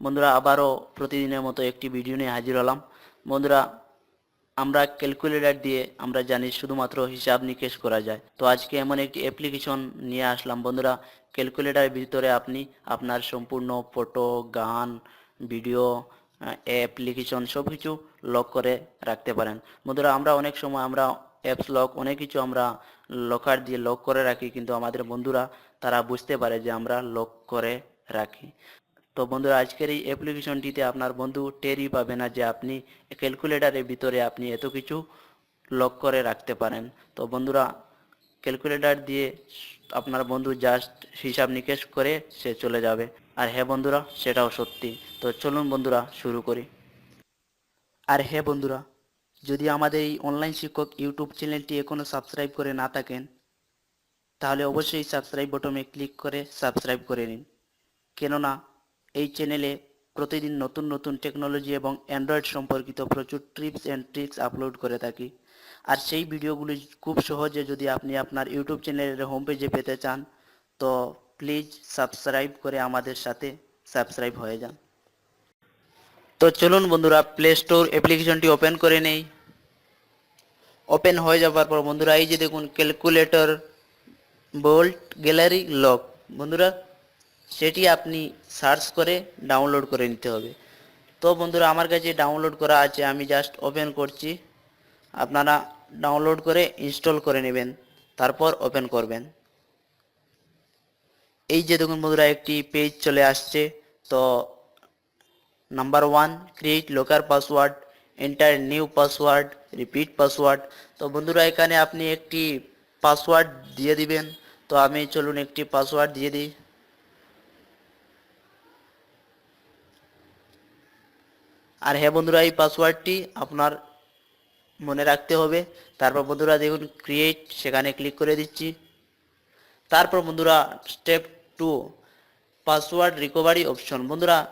বন্ধুরা, আবারও প্রতিদিনের মতো একটি ভিডিও নিয়ে হাজির হলাম। বন্ধুরা, আমরা ক্যালকুলেটর দিয়ে আমরা জানি শুধুমাত্র হিসাব নিকেশ করা যায়। তো আজকে এমন একটি অ্যাপ্লিকেশন নিয়ে আসলাম। বন্ধুরা, ক্যালকুলেটরের ভিতরে আপনি আপনার সম্পূর্ণ ফটো গান ভিডিও অ্যাপ্লিকেশন সব কিছু লক করে রাখতে পারেন। বন্ধুরা, আমরা অনেক সময় আমরা অ্যাপস লক অনেক কিছু আমরা লকার দিয়ে লক করে রাখি, কিন্তু আমাদের বন্ধুরা, তারা বুঝতে পারে যে আমরা লক করে রাখি। তো বন্ধুরা, আজকের এই অ্যাপ্লিকেশনটিতে আপনার বন্ধু টেরই পাবে না যে আপনি ক্যালকুলেটরের ভিতরে আপনি এত কিছু লক করে রাখতে পারেন। তো বন্ধুরা ক্যালকুলেটর দিয়ে আপনার বন্ধু জাস্ট হিসাব নিকেশ করে সে চলে যাবে। আর হ্যাঁ বন্ধুরা, সেটাও সত্যি। তো চলুন বন্ধুরা, শুরু করি। আর হ্যাঁ বন্ধুরা, যদি আমাদের এই অনলাইন শিক্ষক ইউটিউব চ্যানেলটি এখনও সাবস্ক্রাইব করে না থাকেন, তাহলে অবশ্যই সাবস্ক্রাইব বটনে ক্লিক করে সাবস্ক্রাইব করে নিন। কেননা এই চ্যানেলে প্রতিদিন নতুন নতুন টেকনোলজি এবং অ্যান্ড্রয়েড সম্পর্কিত প্রচুর ট্রিপস অ্যান্ড ট্রিক্স আপলোড করে থাকি। আর সেই ভিডিওগুলি খুব সহজে যদি আপনি আপনার ইউটিউব চ্যানেলের হোম পেজে পেতে চান, তো প্লিজ সাবস্ক্রাইব করে আমাদের সাথে সাবস্ক্রাইব হয়ে যান। তো চলুন বন্ধুরা প্লে স্টোর অ্যাপ্লিকেশনটি ওপেন করে নেই। ওপেন হয়ে যাওয়ার পর বন্ধুরা, এই যে দেখুন ক্যালকুলেটর বোল্ট গ্যালারি লক বন্ধুরা সেটি আপনি সার্চ করে ডাউনলোড করে নিতে হবে। তো বন্ধুরা, আমার কাছে ডাউনলোড করা আছে, আমি জাস্ট ওপেন করছি। আপনারা ডাউনলোড করে ইনস্টল করে নেবেন, তারপর ওপেন করবেন। এই যে দেখুন বন্ধুরা, একটি পেজ চলে আসছে। তো number one create locker password enter new password repeat password তো বন্ধুরা, এখানে আপনি একটি পাসওয়ার্ড দিয়ে দিবেন। তো আমি চলুন একটি পাসওয়ার্ড দিয়ে দিই। আর হ্যাঁ বন্ধুরা, এই পাসওয়ার্ডটি আপনার মনে রাখতে হবে। তারপর বন্ধুরা দেখুন ক্রিয়েট সেখানে ক্লিক করে দিচ্ছি। তারপর বন্ধুরা step two password recovery option বন্ধুরা,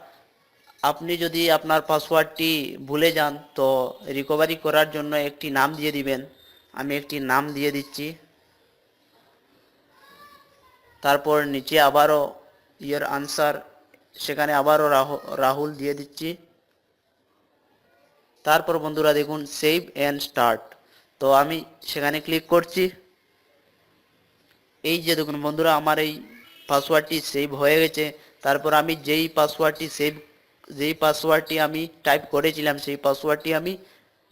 আপনি যদি আপনার পাসওয়ার্ডটি ভুলে যান, তো রিকভারি করার জন্য একটি নাম দিয়ে দিবেন। আমি একটি নাম দিয়ে দিচ্ছি। তারপর নিচে আবারও ইয়ার আনসার সেখানে আবারও রাহু- রাহুল দিয়ে দিচ্ছি। তারপর বন্ধুরা দেখুন সেভ অ্যান্ড স্টার্ট তো আমি সেখানে ক্লিক করছি। এই যে দেখুন বন্ধুরা, আমার এই পাসওয়ার্ডটি সেভ হয়ে গেছে। তারপর আমি যেই পাসওয়ার্ডটি সেভ যেই পাসওয়ার্ডটি আমি টাইপ করেছিলাম, সেই পাসওয়ার্ডটি আমি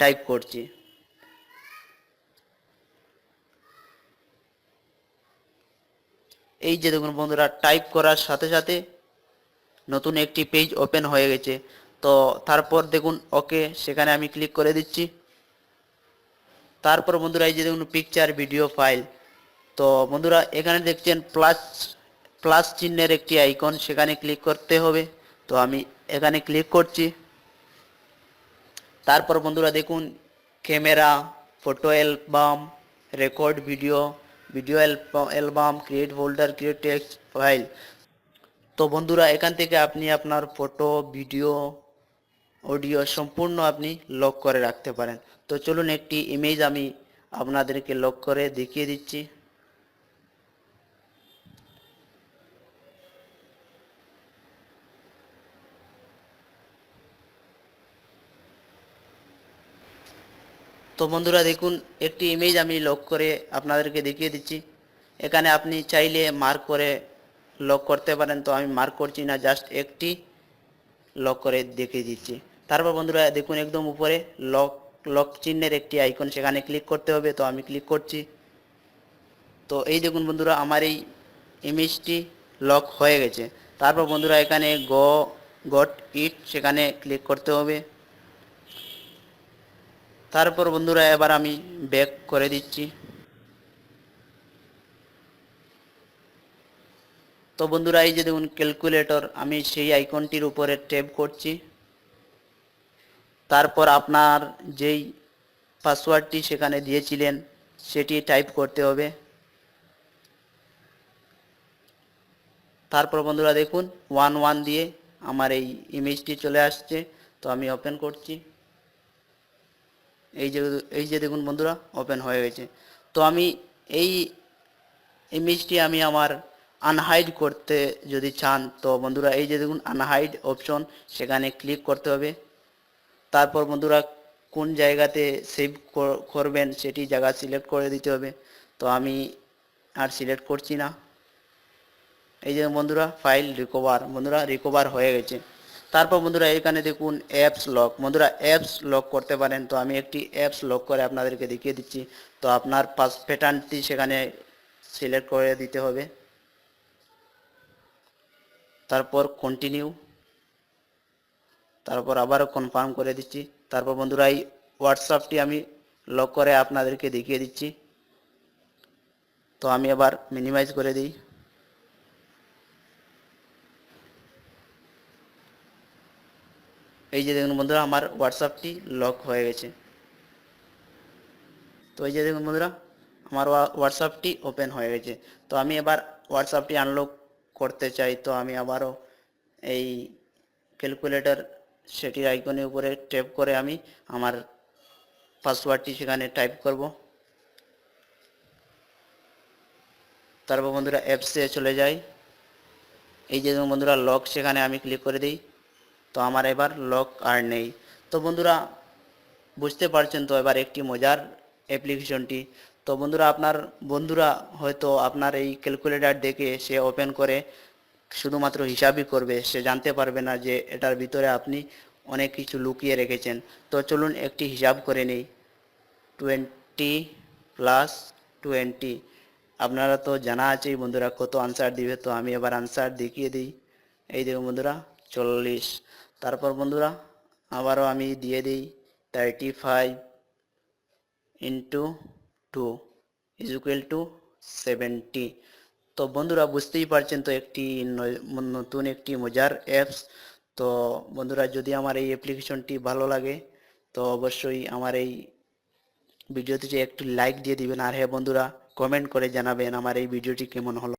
টাইপ করছি। এই যে দেখুন বন্ধুরা টাইপ করার সাথে সাথে নতুন একটি পেজ ওপেন হয়ে গেছে। তো তারপর দেখুন, ওকে, সেখানে আমি ক্লিক করে দিচ্ছি। তারপর বন্ধুরা, এই যে দেখুন পিকচার ভিডিও ফাইল তো বন্ধুরা, এখানে দেখছেন প্লাস প্লাস চিহ্নের একটি আইকন সেখানে ক্লিক করতে হবে। তো আমি এখানে ক্লিক করছি। তারপর বন্ধুরা, দেখুন camera photo album record video video album create folder create text file তো বন্ধুরা, এখান থেকে আপনি আপনার ফটো ভিডিও অডিও সম্পূর্ণ আপনি লক করে রাখতে পারেন। তো চলুন একটি ইমেজ আমি আপনাদেরকে লক করে দেখিয়ে দিচ্ছি। তো বন্ধুরা দেখুন, একটি ইমেজ আমি লক করে আপনাদেরকে দেখিয়ে দিচ্ছি। এখানে আপনি চাইলে মার্ক করে লক করতে পারেন। তো আমি মার্ক করছি না জাস্ট একটি লক করে দেখিয়ে দিচ্ছি। তারপর বন্ধুরা দেখুন একদম উপরে লক লক চিহ্নের একটি আইকন সেখানে ক্লিক করতে হবে, তো আমি ক্লিক করছি। তো এই দেখুন বন্ধুরা, আমার এই ইমেজটি লক হয়ে গেছে। তারপর বন্ধুরা এখানে গ গট ইট সেখানে ক্লিক করতে হবে। তারপর বন্ধুরা এবার আমি ব্যাক করে দিচ্ছি। তো বন্ধুরা এই যে দেখুন ক্যালকুলেটর আমি সেই আইকনটির উপরে ট্যাপ করছি। তারপর আপনার যেই পাসওয়ার্ডটি সেখানে দিয়েছিলেন, সেটি টাইপ করতে হবে। তারপর বন্ধুরা দেখুন ওয়ান ওয়ান দিয়ে আমার এই ইমেজটি চলে আসছে, তো আমি ওপেন করছি। এই যে এই যে দেখুন বন্ধুরা ওপেন হয়ে গেছে। তো আমি এই ইমেজটি আমি আমার আনহাইড করতে যদি চান, তো বন্ধুরা এই যে দেখুন আনহাইড অপশন সেখানে ক্লিক করতে হবে। তারপর বন্ধুরা কোন জায়গাতে সেভ করবেন সেটি জায়গা সিলেক্ট করে দিতে হবে। তো আমি আর সিলেক্ট করছি না। এই যে বন্ধুরা ফাইল রিকভার বন্ধুরা রিকভার হয়ে গেছে। তারপর বন্ধুরা এখানে দেখুন অ্যাপস লক বন্ধুরা অ্যাপস লক করতে পারেন। তো আমি একটি অ্যাপস লক করে আপনাদেরকে দেখিয়ে দিচ্ছি। তো আপনার পাস প্যাটার্নটি সেখানে সিলেক্ট করে দিতে হবে। তারপর কন্টিনিউ তারপর আবারও কনফার্ম করে দিচ্ছি। তারপর বন্ধুরা এই হোয়াটসঅ্যাপটি আমি লক করে আপনাদেরকে দেখিয়ে দিচ্ছি। তো আমি আবার মিনিমাইজ করে দিই। এই যে দেখুন বন্ধুরা, আমার হোয়াটসঅ্যাপটি লক হয়ে গেছে। তো এই যে দেখুন বন্ধুরা, আমার হোয়াটসঅ্যাপটি ওপেন হয়ে গেছে। তো আমি এবার হোয়াটসঅ্যাপটি আনলক করতে চাই। তো আমি আবারও এই ক্যালকুলেটর সেটির আইকনের উপরে ট্যাপ করে আমি আমার পাসওয়ার্ডটি সেখানে টাইপ করব। তারপর বন্ধুরা অ্যাপসে চলে যাই। এই যে বন্ধুরা লক সেখানে আমি ক্লিক করে দিই। তো আমার এবার লক আর নেই। তো বন্ধুরা বুঝতে পারছেন তো এবার একটি মজার অ্যাপ্লিকেশনটি। তো বন্ধুরা আপনার বন্ধুরা হয়তো আপনার এই ক্যালকুলেটর দেখে সে ওপেন করে শুধুমাত্র হিসাবই করবে, সে জানতে পারবে না যে এটার ভিতরে আপনি অনেক কিছু লুকিয়ে রেখেছেন। তো চলুন একটি হিসাব করে নিই। Twenty plus twenty. আপনারা তো জানা আছেই বন্ধুরা কত আনসার দিবে, তো আমি এবার আনসার দেখিয়ে দিই। এই দেখুন বন্ধুরা, চল্লিশ। তারপর বন্ধুরা, আবারও আমি দিয়ে দিই thirty five into two is equal to seventy তো বন্ধুরা বুঝতেই পারছেন তো একটি নতুন একটি মজার অ্যাপস তো বন্ধুরা যদি আমার এই অ্যাপ্লিকেশনটি ভালো লাগে, তো অবশ্যই আমার এই ভিডিওতে একটু লাইক দিয়ে দিবেন। আর হ্যাঁ বন্ধুরা কমেন্ট করে জানাবেন আমার এই ভিডিওটি কেমন হলো।